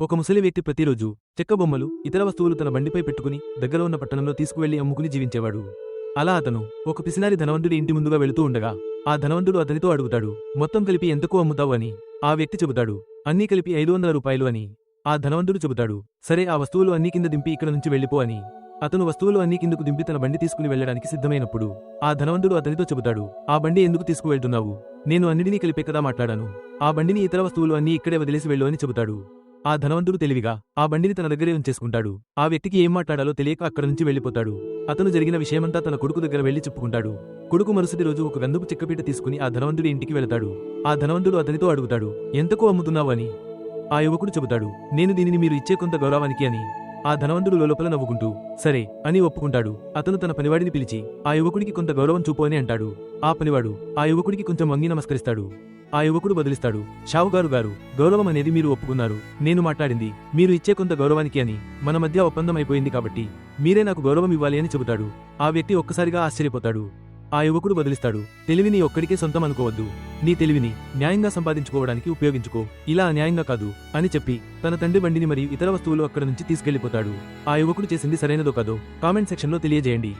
ఒక ముసలి వ్యక్తి ప్రతిరోజు చెక్క బొమ్మలు ఇతర వస్తువులు తన బండిపై పెట్టుకుని దగ్గర ఉన్న పట్టణంలో తీసుకువెళ్ళి అమ్ముకుని జీవించేవాడు. అలా అతను ఒక పిసినారి ధనవంతుడి ఇంటి ముందుగా వెళుతూ ఉండగా ఆ ధనవంతుడు అతనితో అడుగుతాడు మొత్తం కలిపి ఎంతకు అమ్ముతావు? అని. ఆ వ్యక్తి చెబుతాడు అన్నీ కలిపి ఐదు వందల రూపాయలు అని. ఆ ధనవంతుడు చెబుతాడు సరే ఆ వస్తువులు అన్నీ కింద దింపి ఇక్కడ నుంచి వెళ్ళిపో అని. అతను వస్తువులు అన్నీ కిందకు దింపి తన బండి తీసుకుని వెళ్ళడానికి సిద్ధమైనప్పుడు ఆ ధనవంతుడు అతనితో చెబుతాడు ఆ బండి ఎందుకు తీసుకువెళ్తున్నావు? నేను అన్నిటినీ కలిపే కదా మాట్లాడాను. ఆ బండిని ఇతర వస్తువులు అన్నీ ఇక్కడే వదిలేసి వెళ్ళు అని చెబుతాడు. ఆ ధనవంతుడు తెలివిగా ఆ బండిని తన దగ్గరే ఉంచేసుకుంటాడు. ఆ వ్యక్తికి ఏం మాట్లాడాలో తెలియక అక్కడి నుంచి వెళ్ళిపోతాడు. అతను జరిగిన విషయమంతా తన కొడుకు దగ్గర వెళ్ళి చెప్పుకుంటాడు. కొడుకు మరుసటి రోజు ఒక గంధపు చెక్కపీట తీసుకుని ఆ ధనవంతుడి ఇంటికి వెళతాడు. ఆ ధనవంతుడు అతనితో అడుగుతాడు ఎంతకు అమ్ముతున్నావు అని? ఆ యువకుడు చెబుతాడు నేను దీనిని మీరు ఇచ్చే కొంత గౌరవానికి అని. ఆ ధనవంతుడు లోపల నవ్వుకుంటూ సరే అని ఒప్పుకుంటాడు. అతను తన పనివాడిని పిలిచి ఆ యువకుడికి కొంత గౌరవం చూపు అని అంటాడు. ఆ పనివాడు ఆ యువకుడికి కొంచెం వంగి నమస్కరిస్తాడు. ఆ యువకుడు బదిలిస్తాడు. షావుగారు గారు గౌరవం అనేది మీరు ఒప్పుకున్నారు. నేను మాట్లాడింది మీరు ఇచ్చే కొంత గౌరవానికి అని. మన మధ్య ఒప్పందం అయిపోయింది కాబట్టి మీరే నాకు గౌరవం ఇవ్వాలి అని చెబుతాడు. ఆ వ్యక్తి ఒక్కసారిగా ఆశ్చర్యపోతాడు. ఆ యువకుడు వదిలిస్తాడు. తెలివి నీ ఒక్కడికే సొంతం అనుకోవద్దు. నీ తెలివిని న్యాయంగా సంపాదించుకోవడానికి ఉపయోగించుకో. ఇలా అన్యాయంగా కాదు అని చెప్పి తన తండ్రి బండిని మరియు ఇతర వస్తువులు అక్కడ నుంచి తీసుకెళ్ళిపోతాడు ఆ యువకుడు చేసింది సరైనదో కాదో కామెంట్ సెక్షన్లో తెలియజేయండి.